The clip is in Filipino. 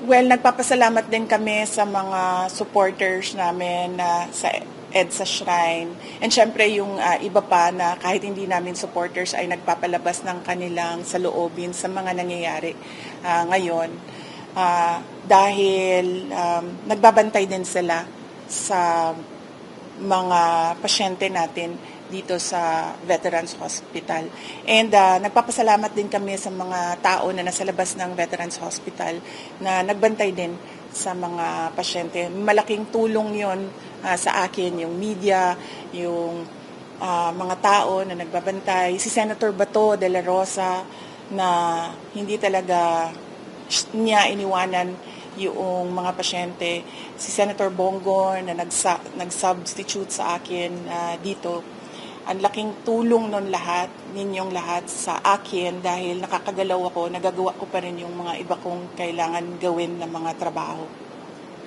Well, nagpapasalamat din kami sa mga supporters namin na sa EDSA Shrine. And syempre yung ah, iba pa na kahit hindi namin supporters ay nagpapalabas ng kanilang saloobin sa mga nangyayari ah, ngayon. Ah, dahil um, nagbabantay din sila sa mga pasyente natin dito sa Veterans Hospital. And ah, nagpapasalamat din kami sa mga tao na nasa labas ng Veterans Hospital na nagbantay din sa mga pasyente. Malaking tulong yon ah, sa akin, yung media, yung ah, mga tao na nagbabantay. Si Senator Bato de la Rosa na hindi talaga niya iniwanan yung mga pasyente. Si Senator Bongo na nagsa, nag-substitute sa akin ah, dito. Ang laking tulong nun lahat, ninyong lahat sa akin dahil nakakagalaw ako, nagagawa ko pa rin yung mga iba kong kailangan gawin na mga trabaho.